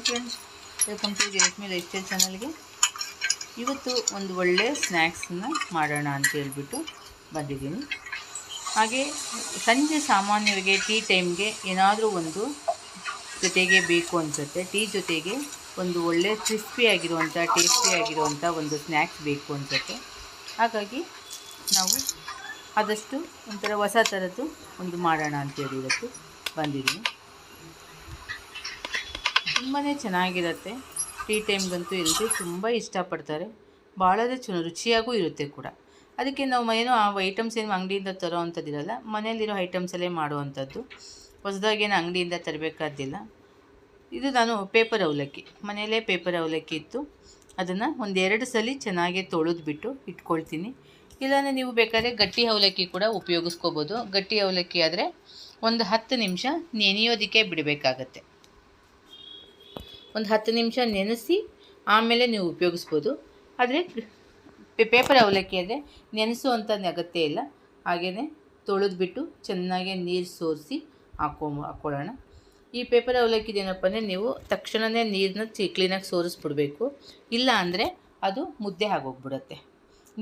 Hi friends welcome to Reshme lifestyle ಚಾನಲ್ಗೆ ಇವತ್ತು ಒಂದು ಒಳ್ಳೆ ಸ್ನ್ಯಾಕ್ಸನ್ನು ಮಾಡೋಣ ಅಂತ ಹೇಳ್ಬಿಟ್ಟು ಬಂದಿದ್ದೀನಿ. ಹಾಗೆ ಸಂಜೆ ಸಾಮಾನ್ಯರಿಗೆ ಟೀ ಟೈಮ್ಗೆ ಏನಾದರೂ ಒಂದು ಜೊತೆಗೆ ಬೇಕು ಅನಿಸುತ್ತೆ. ಟೀ ಜೊತೆಗೆ ಒಂದು ಒಳ್ಳೆ ಕ್ರಿಸ್ಪಿ ಆಗಿರುವಂಥ ಟೇಸ್ಟಿ ಆಗಿರುವಂಥ ಒಂದು ಸ್ನ್ಯಾಕ್ಸ್ ಬೇಕು ಅನಿಸುತ್ತೆ. ಹಾಗಾಗಿ ನಾವು ಆದಷ್ಟು ಒಂಥರ ಹೊಸ ಥರದ್ದು ಒಂದು ಮಾಡೋಣ ಅಂತೇಳಿ ಇವತ್ತು ಬಂದಿದ್ದೀನಿ. ತುಂಬಾ ಚೆನ್ನಾಗಿರುತ್ತೆ. ಟೀ ಟೈಮ್ಗಂತೂ ಎಲ್ಲರೂ ತುಂಬ ಇಷ್ಟಪಡ್ತಾರೆ. ಭಾಳದೇ ಚೆನ್ನಾಗಿ ರುಚಿಯಾಗೂ ಇರುತ್ತೆ ಕೂಡ. ಅದಕ್ಕೆ ನಾವು ಏನೋ ಆ ಐಟಮ್ಸ್ ಏನು ಅಂಗಡಿಯಿಂದ ತರೋ ಅಂಥದ್ದಿರಲ್ಲ ಮನೇಲಿರೋ ಐಟಮ್ಸಲ್ಲೇ ಮಾಡುವಂಥದ್ದು. ಹೊಸದಾಗೇನು ಅಂಗಡಿಯಿಂದ ತರಬೇಕಾದ್ದಿಲ್ಲ. ಇದು ನಾನು ಪೇಪರ್ ಅವಲಕ್ಕಿ. ಮನೆಯಲ್ಲೇ ಪೇಪರ್ ಅವಲಕ್ಕಿ ಇತ್ತು. ಅದನ್ನು ಒಂದೆರಡು ಸಲ ಚೆನ್ನಾಗಿ ತೊಳೆದ್ಬಿಟ್ಟು ಇಟ್ಕೊಳ್ತೀನಿ. ಇಲ್ಲಾಂದರೆ ನೀವು ಬೇಕಾದರೆ ಗಟ್ಟಿ ಅವಲಕ್ಕಿ ಕೂಡ ಉಪಯೋಗಿಸ್ಕೋಬೋದು. ಗಟ್ಟಿ ಅವಲಕ್ಕಿ ಆದರೆ ಒಂದು ಹತ್ತು ನಿಮಿಷ ನೆನೆಯೋದಕ್ಕೆ ಬಿಡಬೇಕಾಗತ್ತೆ. ಒಂದು ಹತ್ತು ನಿಮಿಷ ನೆನೆಸಿ ಆಮೇಲೆ ನೀವು ಉಪಯೋಗಿಸ್ಬೋದು. ಆದರೆ ಪೇಪರ್ ಅವಲಕ್ಕಿ ಅಂದರೆ ನೆನೆಸುವಂಥದ್ದು ಅಗತ್ಯ ಇಲ್ಲ. ಹಾಗೆಯೇ ತೊಳೆದ್ಬಿಟ್ಟು ಚೆನ್ನಾಗಿ ನೀರು ಸೋರಿಸಿ ಹಾಕೋ ಹಾಕ್ಕೊಳ್ಳೋಣ ಈ ಪೇಪರ್ ಅವಲಕ್ಕಿದೇನಪ್ಪ ಅಂದರೆ ನೀವು ತಕ್ಷಣವೇ ನೀರನ್ನ ಚಿ ಕ್ಲೀನಾಗಿ ಸೋರಿಸ್ಬಿಡ್ಬೇಕು. ಇಲ್ಲ ಅಂದರೆ ಅದು ಮುದ್ದೆ ಆಗೋಗ್ಬಿಡುತ್ತೆ.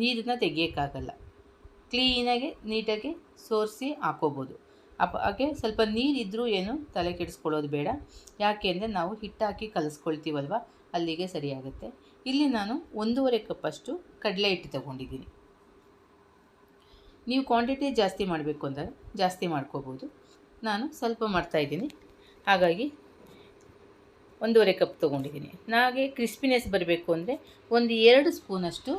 ನೀರನ್ನ ತೆಗಿಯೋಕ್ಕಾಗಲ್ಲ. ಕ್ಲೀನಾಗಿ ನೀಟಾಗಿ ಸೋರಿಸಿ ಹಾಕೋಬೋದು. ಅಪ್ಪ ಹಾಗೆ ಸ್ವಲ್ಪ ನೀರಿದ್ದರೂ ಏನು ತಲೆ ಕೆಡಿಸ್ಕೊಳ್ಳೋದು ಬೇಡ. ಯಾಕೆ ಅಂದರೆ ನಾವು ಹಿಟ್ಟಾಕಿ ಕಲಿಸ್ಕೊಳ್ತೀವಲ್ವ? ಅಲ್ಲಿಗೆ ಸರಿಯಾಗುತ್ತೆ. ಇಲ್ಲಿ ನಾನು ಒಂದೂವರೆ ಕಪ್ಪಷ್ಟು ಕಡಲೆ ಹಿಟ್ಟು ತಗೊಂಡಿದ್ದೀನಿ. ನೀವು ಕ್ವಾಂಟಿಟಿ ಜಾಸ್ತಿ ಮಾಡಬೇಕು ಅಂದಾಗ ಜಾಸ್ತಿ ಮಾಡ್ಕೋಬೋದು. ನಾನು ಸ್ವಲ್ಪ ಮಾಡ್ತಾಯಿದ್ದೀನಿ ಹಾಗಾಗಿ ಒಂದೂವರೆ ಕಪ್ ತೊಗೊಂಡಿದ್ದೀನಿ. ನಾಗೆ ಕ್ರಿಸ್ಪಿನೆಸ್ ಬರಬೇಕು ಅಂದರೆ ಒಂದು ಎರಡು ಸ್ಪೂನಷ್ಟು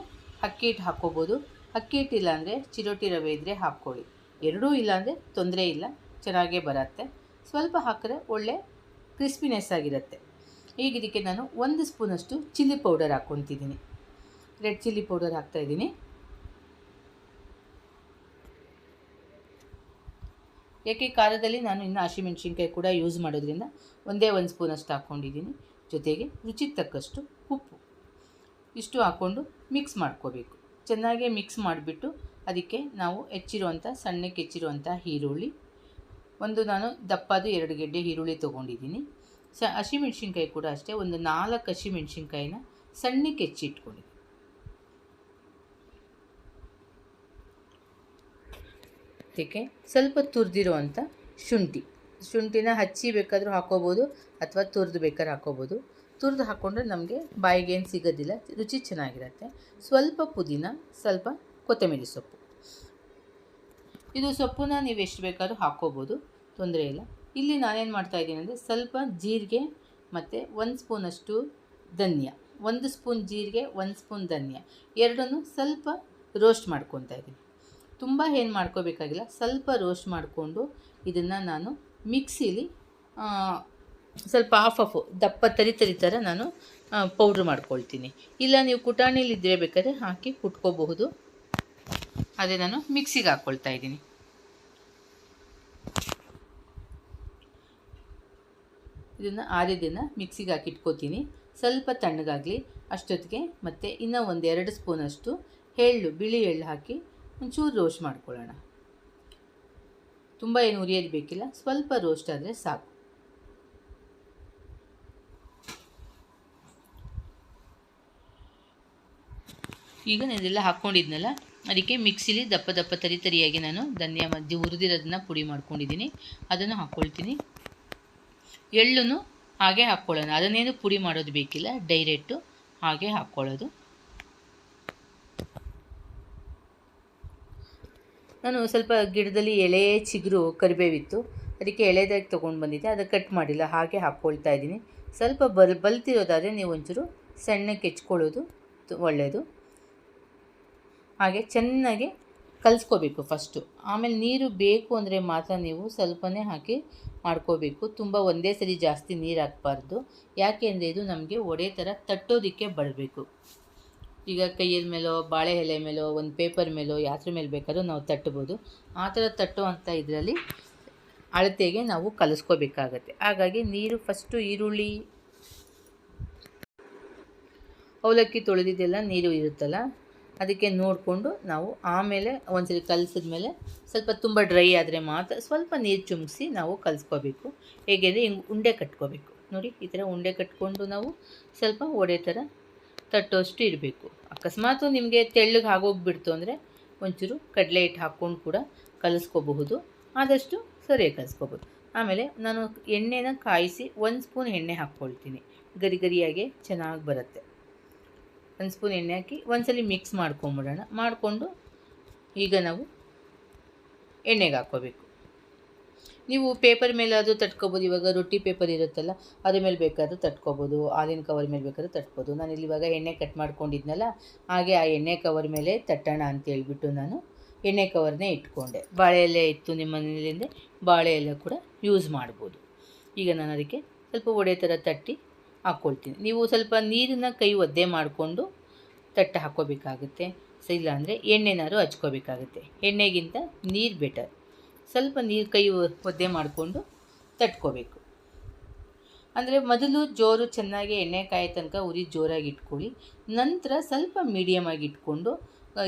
ಅಕ್ಕಿ ಹಿಟ್ಟು ಹಾಕ್ಕೋಬೋದು. ಅಕ್ಕಿ ಹಿಟ್ಟಿಲ್ಲ ಅಂದರೆ ಚಿರೋಟಿ ರವೆ ಇದ್ದರೆ ಹಾಕ್ಕೊಳ್ಳಿ. ಎರಡೂ ಇಲ್ಲಾಂದರೆ ತೊಂದರೆ ಇಲ್ಲ, ಚೆನ್ನಾಗೇ ಬರುತ್ತೆ. ಸ್ವಲ್ಪ ಹಾಕಿದ್ರೆ ಒಳ್ಳೆ ಕ್ರಿಸ್ಪಿನೆಸ್ ಆಗಿರುತ್ತೆ. ಈಗ ಇದಕ್ಕೆ ನಾನು ಒಂದು ಸ್ಪೂನಷ್ಟು ಚಿಲ್ಲಿ ಪೌಡರ್ ಹಾಕ್ಕೊತಿದ್ದೀನಿ. ರೆಡ್ ಚಿಲ್ಲಿ ಪೌಡರ್ ಹಾಕ್ತಾಯಿದ್ದೀನಿ ಏಕೆ ಖಾರದಲ್ಲಿ ನಾನು ಇನ್ನು ಹಸಿಮೆಣ್ಸಿನ್ಕಾಯಿ ಕೂಡ ಯೂಸ್ ಮಾಡೋದ್ರಿಂದ ಒಂದೇ ಒಂದು ಸ್ಪೂನಷ್ಟು ಹಾಕ್ಕೊಂಡಿದ್ದೀನಿ. ಜೊತೆಗೆ ರುಚಿಗೆ ತಕ್ಕಷ್ಟು ಉಪ್ಪು. ಇಷ್ಟು ಹಾಕ್ಕೊಂಡು ಮಿಕ್ಸ್ ಮಾಡ್ಕೋಬೇಕು. ಚೆನ್ನಾಗೇ ಮಿಕ್ಸ್ ಮಾಡಿಬಿಟ್ಟು ಅದಕ್ಕೆ ನಾವು ಹೆಚ್ಚಿರುವಂಥ ಸಣ್ಣಕ್ಕೆ ಹೆಚ್ಚಿರುವಂಥ ಈರುಳ್ಳಿ. ಒಂದು ನಾನು ದಪ್ಪದು ಎರಡು ಗೆಡ್ಡೆ ಈರುಳ್ಳಿ ತೊಗೊಂಡಿದ್ದೀನಿ. ಸ ಹಸಿಮೆಣ್ಸಿನ್ಕಾಯಿ ಕೂಡ ಅಷ್ಟೇ, ಒಂದು ನಾಲ್ಕು ಹಸಿಮೆಣ್ಸಿನ್ಕಾಯಿನ ಸಣ್ಣಕ್ಕೆ ಹೆಚ್ಚಿಟ್ಕೊಂಡಿದ್ದೀನಿ ಅದಕ್ಕೆ ಸ್ವಲ್ಪ ತುರಿದಿರುವಂಥ ಶುಂಠಿ. ಶುಂಠಿನ ಹಚ್ಚಿ ಬೇಕಾದರೂ ಹಾಕೋಬೋದು ಅಥವಾ ತುರಿದು ಬೇಕಾದ್ರೆ ಹಾಕೋಬೋದು ತುರಿದು ಹಾಕ್ಕೊಂಡ್ರೆ ನಮಗೆ ಬಾಯಿಗೇನು ಸಿಗೋದಿಲ್ಲ, ರುಚಿ ಚೆನ್ನಾಗಿರುತ್ತೆ. ಸ್ವಲ್ಪ ಪುದೀನ, ಸ್ವಲ್ಪ ಕೊತ್ತಂಬರಿ ಸೊಪ್ಪು. ಇದು ಸೊಪ್ಪನ್ನ ನೀವು ಎಷ್ಟು ಬೇಕಾದರೂ ಹಾಕ್ಕೋಬೋದು, ತೊಂದರೆ ಇಲ್ಲ. ಇಲ್ಲಿ ನಾನೇನು ಮಾಡ್ತಾಯಿದ್ದೀನಿ ಅಂದರೆ ಸ್ವಲ್ಪ ಜೀರಿಗೆ ಮತ್ತು ಒಂದು ಸ್ಪೂನಷ್ಟು ಧನ್ಯ, ಒಂದು ಸ್ಪೂನ್ ಜೀರಿಗೆ, ಒಂದು ಸ್ಪೂನ್ ಧನ್ಯ. ಎರಡನ್ನೂ ಸ್ವಲ್ಪ ರೋಸ್ಟ್ ಮಾಡ್ಕೊತಾ ಇದ್ದೀನಿ. ತುಂಬ ಏನು ಮಾಡ್ಕೋಬೇಕಾಗಿಲ್ಲ ಸ್ವಲ್ಪ ರೋಸ್ಟ್ ಮಾಡಿಕೊಂಡು ಇದನ್ನು ನಾನು ಮಿಕ್ಸಿಲಿ ಸ್ವಲ್ಪ ಹಾಫ್ ಆಫು ದಪ್ಪ ತರಿ ತರಿ ಥರ ನಾನು ಪೌಡ್ರ್ ಮಾಡ್ಕೊಳ್ತೀನಿ. ಇಲ್ಲ ನೀವು ಕುಟಾಣಿಲಿ ಇದ್ದರೆ ಬೇಕಾದ್ರೆ ಹಾಕಿ ಕುಟ್ಕೋಬಹುದು. ಅದೇ ನಾನು ಮಿಕ್ಸಿಗೆ ಹಾಕ್ಕೊಳ್ತಾ ಇದ್ದೀನಿ. ಇದನ್ನು ಆರಿದ್ದನ್ನು ಮಿಕ್ಸಿಗೆ ಹಾಕಿ ಇಟ್ಕೋತೀನಿ. ಸ್ವಲ್ಪ ತಣ್ಣಗಾಗಲಿ, ಅಷ್ಟೊತ್ತಿಗೆ ಮತ್ತು ಇನ್ನೂ ಒಂದು ಎರಡು ಸ್ಪೂನಷ್ಟು ಎಳ್ಳು, ಬಿಳಿ ಎಳ್ಳು ಹಾಕಿ ಒಂಚೂರು ರೋಸ್ಟ್ ಮಾಡ್ಕೊಳ್ಳೋಣ. ತುಂಬ ಏನು ಉರಿಯೋದು ಬೇಕಿಲ್ಲ, ಸ್ವಲ್ಪ ರೋಸ್ಟ್ ಆದರೆ ಸಾಕು. ಈಗ ನಾನಿದೆಲ್ಲ ಹಾಕ್ಕೊಂಡಿದ್ನಲ್ಲ, ಅದಕ್ಕೆ ಮಿಕ್ಸಿಲಿ ದಪ್ಪ ದಪ್ಪ ತರಿ ತರಿಯಾಗಿ ನಾನು ಧನಿಯಾ ಮಧ್ಯೆ ಹುರಿದಿರೋದನ್ನ ಪುಡಿ ಮಾಡ್ಕೊಂಡಿದ್ದೀನಿ. ಅದನ್ನು ಹಾಕ್ಕೊಳ್ತೀನಿ. ಎಳ್ಳು ಹಾಗೆ ಹಾಕ್ಕೊಳ್ಳೋಣ. ಅದನ್ನೇನು ಪುಡಿ ಮಾಡೋದು ಬೇಕಿಲ್ಲ, ಡೈರೆಕ್ಟು ಹಾಗೆ ಹಾಕ್ಕೊಳ್ಳೋದು. ನಾನು ಸ್ವಲ್ಪ ಗಿಡದಲ್ಲಿ ಎಳೆ ಚಿಗುರು ಕರಿಬೇವಿತ್ತು, ಅದಕ್ಕೆ ಎಳೆದಾಗಿ ತೊಗೊಂಡು ಬಂದಿದ್ದೆ. ಅದು ಕಟ್ ಮಾಡಿಲ್ಲ, ಹಾಗೆ ಹಾಕ್ಕೊಳ್ತಾ ಇದ್ದೀನಿ. ಸ್ವಲ್ಪ ಬಲ್, ಬಲ್ತಿರೋದಾದರೆ ನೀವು ಒಂಚೂರು ಸಣ್ಣಕ್ಕೆ ಹೆಚ್ಕೊಳ್ಳೋದು ಒಳ್ಳೆಯದು ಹಾಗೆ ಚೆನ್ನಾಗಿ ಕಲಿಸ್ಕೋಬೇಕು ಫಸ್ಟು ಆಮೇಲೆ ನೀರು ಬೇಕು ಅಂದರೆ ಮಾತ್ರ ನೀವು ಸ್ವಲ್ಪನೇ ಹಾಕಿ ಮಾಡ್ಕೋಬೇಕು. ತುಂಬ ಒಂದೇ ಸರಿ ಜಾಸ್ತಿ ನೀರು ಹಾಕಬಾರ್ದು. ಯಾಕೆ ಅಂದರೆ ಇದು ನಮಗೆ ಒಡೆ ಥರ ತಟ್ಟೋದಕ್ಕೆ ಬರಬೇಕು. ಈಗ ಕೈಯಲ್ಲಿ ಮೇಲೋ, ಬಾಳೆ ಎಲೆ ಮೇಲೋ, ಒಂದು ಪೇಪರ್ ಮೇಲೋ, ಯಾತ್ರ ಮೇಲೆ ಬೇಕಾದ್ರೂ ನಾವು ತಟ್ಟಬೋದು. ಆ ಥರ ತಟ್ಟುವಂಥ ಇದರಲ್ಲಿ ಅಳತೆಗೆ ನಾವು ಕಲಿಸ್ಕೋಬೇಕಾಗತ್ತೆ. ಹಾಗಾಗಿ ನೀರು ಫಸ್ಟು ಈರುಳ್ಳಿ, ಅವಲಕ್ಕಿ ತೊಳೆದಿದ್ದೆಲ್ಲ ನೀರು ಇರುತ್ತಲ್ಲ ಅದಕ್ಕೆ ನೋಡಿಕೊಂಡು ನಾವು ಆಮೇಲೆ ಒಂದ್ಸರಿ ಕಲಿಸಿದ್ಮೇಲೆ ಸ್ವಲ್ಪ ತುಂಬ ಡ್ರೈ ಆದರೆ ಮಾತ್ರ ಸ್ವಲ್ಪ ನೀರು ಚುಮ್ಮಿಸಿ ನಾವು ಕಲಿಸ್ಕೋಬೇಕು. ಹೇಗೆಂದರೆ ಹಿಂಗೆ ಉಂಡೆ ಕಟ್ಕೋಬೇಕು. ನೋಡಿ, ಈ ಥರ ಉಂಡೆ ಕಟ್ಕೊಂಡು ನಾವು ಸ್ವಲ್ಪ ಒಡೆ ಥರ ತಟ್ಟೋಷ್ಟು ಇರಬೇಕು ಅಕಸ್ಮಾತ್ ನಿಮಗೆ ತೆಳ್ಳಗೆ ಆಗೋಗ್ಬಿಡ್ತು ಅಂದರೆ ಒಂಚೂರು ಕಡಲೆ ಹಿಟ್ಟು ಹಾಕ್ಕೊಂಡು ಕೂಡ ಕಲಸ್ಕೋಬಹುದು. ಆದಷ್ಟು ಸರಿಯಾಗಿ ಕಲಿಸ್ಕೋಬೋದು ಆಮೇಲೆ ನಾನು ಎಣ್ಣೆನ ಕಾಯಿಸಿ ಒಂದು ಸ್ಪೂನ್ ಎಣ್ಣೆ ಹಾಕ್ಕೊಳ್ತೀನಿ. ಗರಿ ಗರಿಯಾಗೆ ಚೆನ್ನಾಗಿ ಬರುತ್ತೆ. ಒಂದು ಸ್ಪೂನ್ ಎಣ್ಣೆ ಹಾಕಿ ಒಂದ್ಸಲಿ ಮಿಕ್ಸ್ ಮಾಡ್ಕೊಂಬಿಡೋಣ. ಮಾಡಿಕೊಂಡು ಈಗ ನಾವು ಎಣ್ಣೆಗೆ ಹಾಕ್ಕೋಬೇಕು. ನೀವು ಪೇಪರ್ ಮೇಲೆ ಅದು ತಟ್ಕೊಬೋದು, ಇವಾಗ ರೊಟ್ಟಿ ಪೇಪರ್ ಇರುತ್ತಲ್ಲ, ಅದ್ರ ಮೇಲೆ ಬೇಕಾದರೂ ತಟ್ಕೊಬೋದು ಹಾಲಿನ ಕವರ್ ಮೇಲೆ ಬೇಕಾದ್ರೂ ತಟ್ಬೋದು. ನಾನು ಇಲ್ಲಿ ಇವಾಗ ಎಣ್ಣೆ ಕಟ್ ಮಾಡ್ಕೊಂಡಿದ್ನಲ್ಲ, ಹಾಗೆ ಆ ಎಣ್ಣೆ ಕವರ್ ಮೇಲೆ ತಟ್ಟೋಣ ಅಂತ ಹೇಳ್ಬಿಟ್ಟು ನಾನು ಎಣ್ಣೆ ಕವರ್ನೇ ಇಟ್ಕೊಂಡೆ. ಬಾಳೆ ಎಲೆ ಇತ್ತು ನಿಮ್ಮ ಮನೆಯಲ್ಲಿ ಬಾಳೆ ಎಲೆ ಕೂಡ ಯೂಸ್ ಮಾಡ್ಬೋದು. ಈಗ ನಾನು ಅದಕ್ಕೆ ಸ್ವಲ್ಪ ಒಡೆ ಥರ ತಟ್ಟಿ ಹಾಕ್ಕೊಳ್ತೀನಿ ನೀವು ಸ್ವಲ್ಪ ನೀರನ್ನ ಕೈ ಒದ್ದೆ ಮಾಡಿಕೊಂಡು ತಟ್ಟೆ ಹಾಕ್ಕೋಬೇಕಾಗುತ್ತೆ. ಸೊ ಇಲ್ಲಾಂದರೆ ಎಣ್ಣೆನಾದ್ರು ಹಚ್ಕೋಬೇಕಾಗುತ್ತೆ. ಎಣ್ಣೆಗಿಂತ ನೀರು ಬೆಟರ್ ಸ್ವಲ್ಪ ನೀರು ಕೈ ಒದ್ದೆ ಮಾಡಿಕೊಂಡು ತಟ್ಕೋಬೇಕು. ಅಂದರೆ ಮೊದಲು ಜೋರು ಚೆನ್ನಾಗಿ ಎಣ್ಣೆ ಕಾಯೋ ತನಕ ಉರಿ ಜೋರಾಗಿ ಇಟ್ಕೊಳ್ಳಿ. ನಂತರ ಸ್ವಲ್ಪ ಮೀಡಿಯಮಾಗಿ ಇಟ್ಕೊಂಡು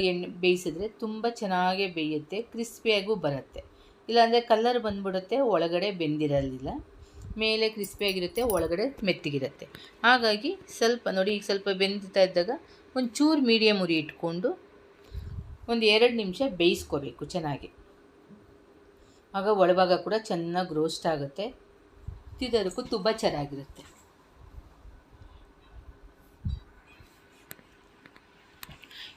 ಎಣ್ಣೆ ಬೇಯಿಸಿದ್ರೆ ತುಂಬ ಚೆನ್ನಾಗೇ ಬೇಯುತ್ತೆ ಕ್ರಿಸ್ಪಿಯಾಗೂ ಬರುತ್ತೆ. ಇಲ್ಲಾಂದರೆ ಕಲ್ಲರ್ ಬಂದ್ಬಿಡುತ್ತೆ, ಒಳಗಡೆ ಬೆಂದಿರಲಿಲ್ಲ. ಮೇಲೆ ಕ್ರಿಸ್ಪಿಯಾಗಿರುತ್ತೆ ಒಳಗಡೆ ಮೆತ್ತಿಗಿರುತ್ತೆ. ಹಾಗಾಗಿ ಸ್ವಲ್ಪ ನೋಡಿ, ಈಗ ಸ್ವಲ್ಪ ಬೆಂದಿತಾ ಇದ್ದಾಗ ಒಂಚೂರು ಮೀಡಿಯಮ್ ಉರಿ ಇಟ್ಕೊಂಡು ಒಂದು ಎರಡು ನಿಮಿಷ ಬೇಯಿಸ್ಕೋಬೇಕು ಚೆನ್ನಾಗಿ. ಆಗ ಒಳಭಾಗ ಕೂಡ ಚೆನ್ನಾಗಿ ರೋಸ್ಟ್ ಆಗುತ್ತೆ. ತಿದ್ದೋದಕ್ಕೂ ತುಂಬ ಚೆನ್ನಾಗಿರುತ್ತೆ.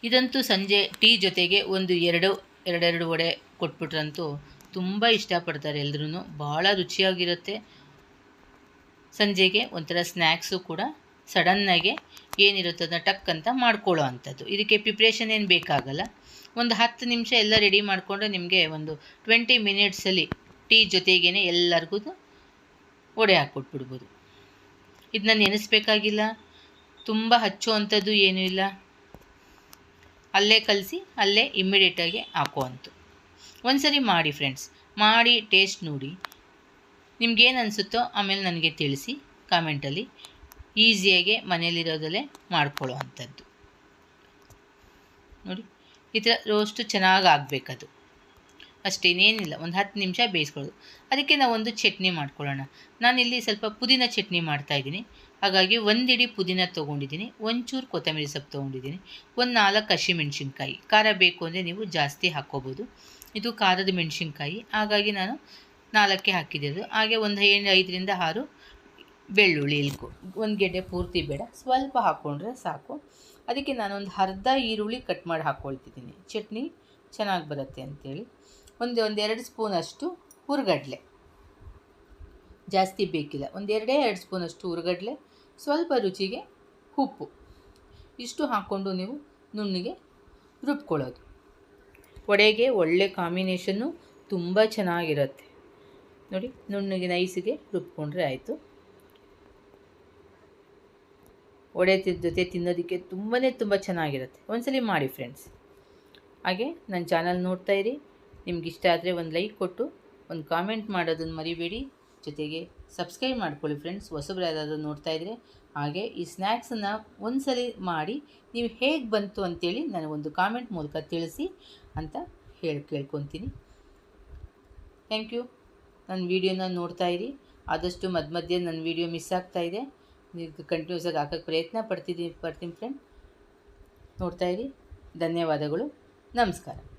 ಇದಂತೂ ಸಂಜೆ ಟೀ ಜೊತೆಗೆ ಒಂದು ಎರಡು, ಎರಡೆರಡು ವಡೆ ಕೊಟ್ಬಿಟ್ರಂತೂ ತುಂಬ ಇಷ್ಟಪಡ್ತಾರೆ ಎಲ್ಲರೂ ಭಾಳ ರುಚಿಯಾಗಿರುತ್ತೆ. ಸಂಜೆಗೆ ಒಂಥರ ಸ್ನ್ಯಾಕ್ಸು ಕೂಡ ಸಡನ್ನಾಗೆ ಏನಿರುತ್ತೆ ಅದನ್ನ ಟಕ್ ಅಂತ ಮಾಡ್ಕೊಳ್ಳೋ ಅಂಥದ್ದು ಇದಕ್ಕೆ ಪ್ರಿಪ್ರೇಷನ್ ಏನು ಬೇಕಾಗಲ್ಲ. ಒಂದು ಹತ್ತು ನಿಮಿಷ ಎಲ್ಲ ರೆಡಿ ಮಾಡಿಕೊಂಡ್ರೆ ನಿಮಗೆ ಒಂದು ಟ್ವೆಂಟಿ ಮಿನಿಟ್ಸಲ್ಲಿ ಟೀ ಜೊತೆಗೇ ಎಲ್ಲರಿಗೂ ಒಡೆ ಹಾಕ್ಕೊಟ್ಬಿಡ್ಬೋದು. ಇದನ್ನ ನೆನೆಸ್ಬೇಕಾಗಿಲ್ಲ. ತುಂಬ ಹಚ್ಚೋ ಅಂಥದ್ದು ಏನೂ ಇಲ್ಲ. ಅಲ್ಲೇ ಕಲಸಿ, ಅಲ್ಲೇ ಇಮ್ಮಿಡಿಯೇಟಾಗಿ ಒಂದು ಸರಿ ಮಾಡಿ ಫ್ರೆಂಡ್ಸ್ ಮಾಡಿ ಟೇಸ್ಟ್ ನೋಡಿ. ನಿಮ್ಗೇನು ಅನಿಸುತ್ತೋ ಆಮೇಲೆ ನನಗೆ ತಿಳಿಸಿ ಕಾಮೆಂಟಲ್ಲಿ. ಈಸಿಯಾಗಿ ಮನೇಲಿರೋದಲ್ಲೇ ಮಾಡ್ಕೊಳ್ಳೋ ಅಂಥದ್ದು ನೋಡಿ, ಈ ಥರ ರೋಸ್ಟು ಚೆನ್ನಾಗಿ ಆಗಬೇಕದು. ಅಷ್ಟೇನೇನಿಲ್ಲ ಒಂದು ಹತ್ತು ನಿಮಿಷ ಬೇಯಿಸ್ಕೊಳ್ಳೋದು. ಅದಕ್ಕೆ ನಾವು ಒಂದು ಚಟ್ನಿ ಮಾಡ್ಕೊಳ್ಳೋಣ. ನಾನಿಲ್ಲಿ ಸ್ವಲ್ಪ ಪುದೀನ ಚಟ್ನಿ ಮಾಡ್ತಾಯಿದ್ದೀನಿ ಹಾಗಾಗಿ ಒಂದಿಡಿ ಪುದೀನ ತೊಗೊಂಡಿದ್ದೀನಿ. ಒಂಚೂರು ಕೊತ್ತಂಬರಿ ಸೊಪ್ಪು ತೊಗೊಂಡಿದ್ದೀನಿ. ಒಂದು ನಾಲ್ಕು ಹಸಿಮೆಣ್ಸಿನ್ಕಾಯಿ. ಖಾರ ಬೇಕು ಅಂದರೆ ನೀವು ಜಾಸ್ತಿ ಹಾಕ್ಕೋಬೋದು. ಇದು ಖಾರದ ಮೆಣಸಿನ್ಕಾಯಿ. ಹಾಗಾಗಿ ನಾನು ನಾಲ್ಕೇ ಹಾಕಿದ್ದು ಹಾಗೆ ಒಂದು ಏನು ಐದರಿಂದ ಆರು ಬೆಳ್ಳುಳ್ಳಿ, ಇಲ್ಕು. ಒಂದು ಗೆಡ್ಡೆ ಪೂರ್ತಿ ಬೇಡ. ಸ್ವಲ್ಪ ಹಾಕ್ಕೊಂಡ್ರೆ ಸಾಕು. ಅದಕ್ಕೆ ನಾನೊಂದು ಅರ್ಧ ಈರುಳ್ಳಿ ಕಟ್ ಮಾಡಿ ಹಾಕ್ಕೊಳ್ತಿದ್ದೀನಿ ಚಟ್ನಿ ಚೆನ್ನಾಗಿ ಬರುತ್ತೆ ಅಂಥೇಳಿ ಒಂದು ಒಂದೆರಡು ಸ್ಪೂನಷ್ಟು ಹುರ್ಗಡ್ಲೆ. ಜಾಸ್ತಿ ಬೇಕಿಲ್ಲ. ಒಂದೆರಡೇ ಎರಡು ಸ್ಪೂನಷ್ಟು ಹುರ್ಗಡ್ಲೆ. ಸ್ವಲ್ಪ ರುಚಿಗೆ ಉಪ್ಪು. ಇಷ್ಟು ಹಾಕ್ಕೊಂಡು ನೀವು ನುಣ್ಣಿಗೆ ರುಬ್ಕೊಳ್ಳೋದು. ವಡೆಗೆ ಒಳ್ಳೆ ಕಾಂಬಿನೇಷನ್ನು ತುಂಬ ಚೆನ್ನಾಗಿರುತ್ತೆ. ನೋಡಿ, ನುಣ್ಣಗೆ ನೈಸಿಗೆ ರುಬ್ಕೊಂಡ್ರೆ ಆಯಿತು. ಒಡೆ ಜೊತೆ ತಿನ್ನೋದಕ್ಕೆ ತುಂಬಾ ತುಂಬ ಚೆನ್ನಾಗಿರುತ್ತೆ. ಒಂದ್ಸಲಿ ಮಾಡಿ ಫ್ರೆಂಡ್ಸ್ ಹಾಗೆ ನನ್ನ ಚಾನಲ್ ನೋಡ್ತಾ ಇರಿ. ನಿಮ್ಗೆ ಇಷ್ಟ ಆದರೆ ಒಂದು ಲೈಕ್ ಕೊಟ್ಟು, ಒಂದು ಕಾಮೆಂಟ್ ಮಾಡೋದನ್ನು ಮರಿಬೇಡಿ. ಜೊತೆಗೆ ಸಬ್ಸ್ಕ್ರೈಬ್ ಮಾಡ್ಕೊಳ್ಳಿ ಫ್ರೆಂಡ್ಸ್ ಹೊಸಬ್ರು ಯಾರಾದರೂ ನೋಡ್ತಾ ಇದ್ದರೆ ಹಾಗೆ ಈ ಸ್ನ್ಯಾಕ್ಸನ್ನು ಒಂದ್ಸಲಿ ಮಾಡಿ, ನೀವು ಹೇಗೆ ಬಂತು ಅಂತೇಳಿ ನನಗೊಂದು ಕಾಮೆಂಟ್ ಮೂಲಕ ತಿಳಿಸಿ ಅಂತ ಹೇಳಿ, ಕೇಳ್ಕೊತೀನಿ. ಥ್ಯಾಂಕ್ ಯು ನನ್ನ ವೀಡಿಯೋನ ನೋಡ್ತಾ ಇರಿ. ಆದಷ್ಟು ಮಧ್ಯ ಮಧ್ಯೆ ನನ್ನ ವೀಡಿಯೋ ಮಿಸ್ ಆಗ್ತಾ ಇದೆ. ನೀವು ಕಂಟಿನ್ಯೂಸ್ ಆಗಿ ಹಾಕೋಕ್ಕೆ ಪ್ರಯತ್ನ ಪಡ್ತಿದ್ದೀನಿ ಪಡ್ತೀನಿ ಫ್ರೆಂಡ್ ನೋಡ್ತಾ ಇರಿ. ಧನ್ಯವಾದಗಳು. ನಮಸ್ಕಾರ.